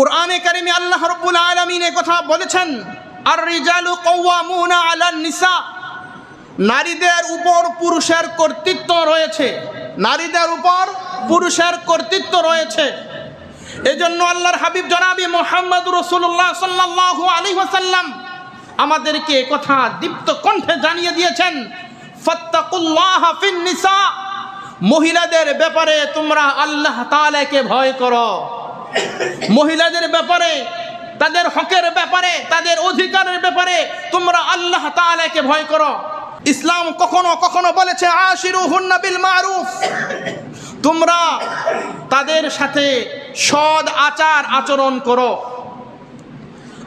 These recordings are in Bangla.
কোরআনে কারিমে আল্লাহ রব্বুল আলমিন কথা বলেছেন আর রিজালু কওয়ামুনা আলান নিসা। নারীদের উপর পুরুষের কর্তৃত্ব রয়েছে। নারীদের উপর পুরুষের কর্তৃত্ব রয়েছে। এজন্য আল্লাহর হাবিব জনাবি মোহাম্মদ রসুল্লাহ সাল্লাহ আলী ওসাল্লাম আমাদেরকে কথা দীপ্ত কণ্ঠে জানিয়ে দিয়েছেন, ফত্তাকুল্লাহ ফিন নিসা। মহিলাদের ব্যাপারে তোমরা আল্লাহ তাআলাকে ভয় করো। মহিলাদের ব্যাপারে, তাদের হকের ব্যাপারে, তাদের অধিকারের ব্যাপারে তোমরা আল্লাহ তাআলাকে ভয় করো। ইসলাম কখনো কখনো বলেছে আশিরু হুন্না বিল মারুফ। তোমরা তাদের সাথে সদ আচার আচরণ করো।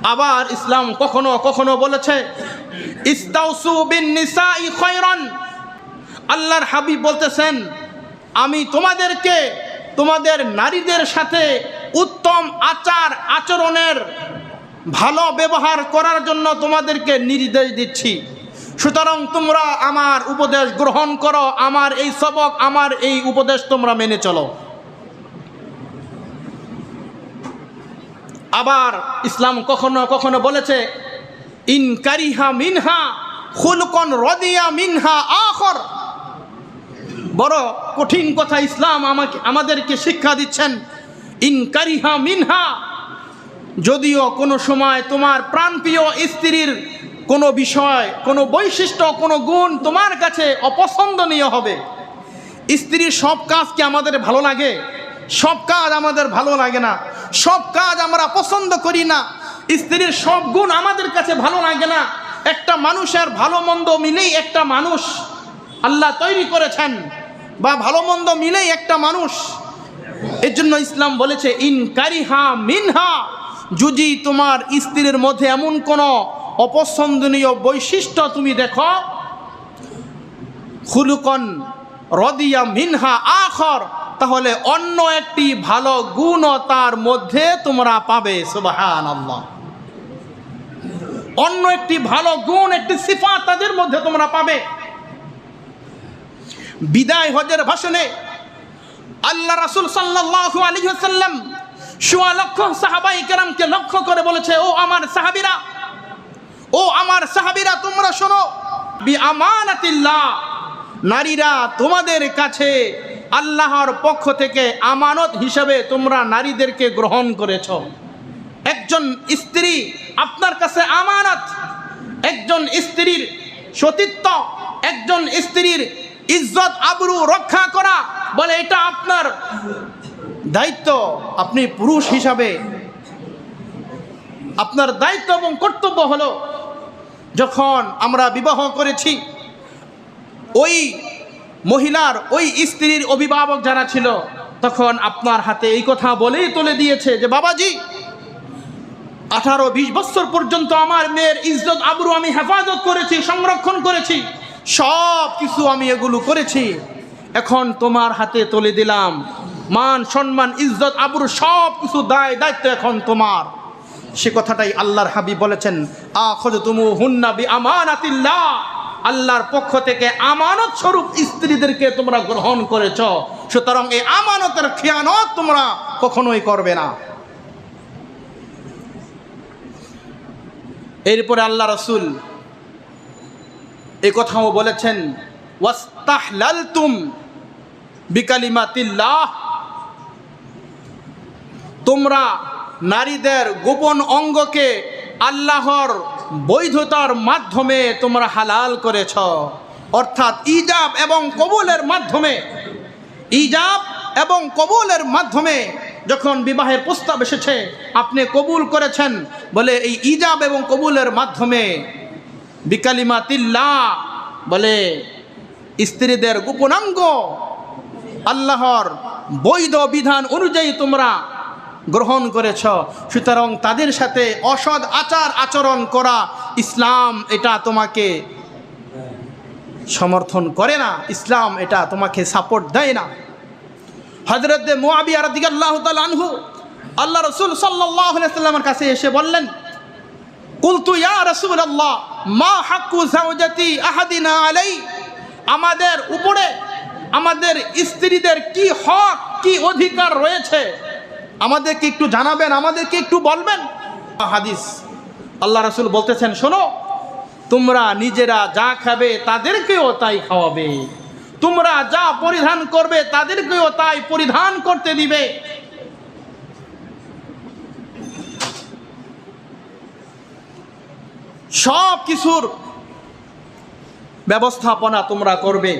আবার ইসলাম কখনো কখনো বলেছে বিন খয়রান। আল্লাহর হাবিব বলতেছেন, আমি তোমাদেরকে, তোমাদের নারীদের সাথে উত্তম আচার আচরণের ভালো ব্যবহার করার জন্য তোমাদেরকে নির্দেশ দিচ্ছি। সুতরাং তোমরা আমার উপদেশ গ্রহণ করো, আমার এই সবক, আমার এই উপদেশ তোমরা মেনে চলো। আবার ইসলাম কখনো কখনো বলেছে ইনকারিহা মিনহা, খুলকন রদিয়া মিনহা আখর। বড় কঠিন কথা ইসলাম আমাকে আমাদেরকে শিক্ষা দিচ্ছেন। ইনকারিহা মিনহা। যদিও কোনো সময় তোমার প্রাণপ্রিয় স্ত্রীর কোনো বিষয়, কোনো বৈশিষ্ট্য, কোনো গুণ তোমার কাছে অপছন্দনীয় হবে। স্ত্রীর সব কাজ কি আমাদের ভালো লাগে? সব কাজ আমাদের ভালো লাগে না। সব কাজ আমরা পছন্দ করি না। স্ত্রীর সব গুণ আমাদের কাছে ভালো লাগে না। একটা মানুষের ভালো মন্দ মিলেই একটা মানুষ আল্লাহ তৈরি করেছেন, বা ভালো মন্দ মিলেই একটা মানুষ এর জন্য ইসলাম বলেছে, ইন কারিহা মিনহা। যদি তোমার স্ত্রীর মধ্যে এমন কোনো অপছন্দনীয় বৈশিষ্ট্য তুমি দেখো, খুলুকন রদিয়া মিনহা আখর, তাহলে অন্য একটি ভালো গুণও তার মধ্যে তোমরা পাবে সুবাহান অন্য একটি ভালো গুণ, একটি সিফা তাদের মধ্যে তোমরা পাবে। বিদায় হজের ভাষণে আল্লাহ রাসুল সাল্লাহ আলী সাল্লাম সোয়া লক্ষ সাহাবাই কেরামকে লক্ষ্য করে বলেছে, ও আমার সাহাবিরা, ও আমার সাহাবিরা, তোমরা শোনো বি আমানাতিল্লাহ নারীরা তোমাদের কাছে আল্লাহর পক্ষ থেকে আমানত হিসেবে তোমরা নারীদেরকে গ্রহণ করেছ। একজন স্ত্রী আপনার কাছে আমানত, একজন স্ত্রীর সতীত্ব, একজন স্ত্রীর ইজ্জত, আবরু রক্ষা করা বলে, এটা আপনার দায়িত্ব, আপনি পুরুষ হিসাবে। আপনার দায়িত্ব এবং কর্তব্য হলো, যখন আমরা বিবাহ করেছি, ওই মহিলার, ওই স্ত্রীর অভিভাবক যারা ছিল, তখন আপনার হাতে এই কথা বলেই তুলে দিয়েছে যে, বাবাজি আঠারো বিশ বছর পর্যন্ত আমার মেয়ের ইজ্জত, আবরু আমি হেফাজত করেছি, সংরক্ষণ করেছি সব কিছু আমি এগুলো করেছি। এখন তোমার হাতে তুলে দিলাম। মান, সম্মান, ইজ্জত, আবরু সব কিছু দায়, দায়িত্ব এখন তোমার। সে কথাটাই আল্লাহর হাবি বলেছেন আখজ তুমু হুন্না বি আমানাতিল্লাহ আল্লাহর পক্ষ থেকে আমানত স্বরূপ স্ত্রীদেরকে তোমরা গ্রহণ করেছ। সুতরাং এই আমানতের খেয়ানত তোমরা কখনোই করবে না। এরপরে আল্লাহ রসুল এ কথাও বলেছেন, ওয়াস্তাহলালতুম বিকালিমাতিল্লাহ। তোমরা নারীদের গোপন অঙ্গকে আল্লাহর বৈধতার মাধ্যমে তোমরা হালাল করেছ। অর্থাৎ ইজাব এবং কবুলের মাধ্যমে, ইজাব এবং কবুলের মাধ্যমে যখন বিবাহের প্রস্তাব এসেছে, আপনি কবুল করেছেন বলে এই ইজাব এবং কবুলের মাধ্যমে বিকালিমাতিল্লা বলে স্ত্রীদের গোপনাঙ্গ আল্লাহর বৈধ বিধান অনুযায়ী তোমরা গ্রহণ করেছ। সুতরাং তাদের সাথে অসৎ আচার আচরণ করা ইসলাম এটা তোমাকে সমর্থন করে না। ইসলাম এটা তোমাকে সাপোর্ট দেয় না। হজরত মোয়াবিয়া রাদিগাল্লাহ আনহু আল্লাহ রসুল সাল্লামের কাছে এসে বললেন, কুলতু ইয়া রসুল আল্লাহ মা হাক্কু আহাদিনা আলাই আমাদের উপরে আমাদের স্ত্রীদের কি হক, কি অধিকার রয়েছে? আমাদেরকে একটু জানাবেন, আমাদেরকে একটু বলবেন। হাদিস। আল্লাহ রাসূল বলতেছেন, শোনো, তোমরা নিজেরা যা খাবে তাদেরকেও তাই খাওয়াবে। তোমরা যা পরিধান করবে তাদেরকেও তাই পরিধান করতে দিবে। সব কিছুর ব্যবস্থাপনা তোমরা করবে।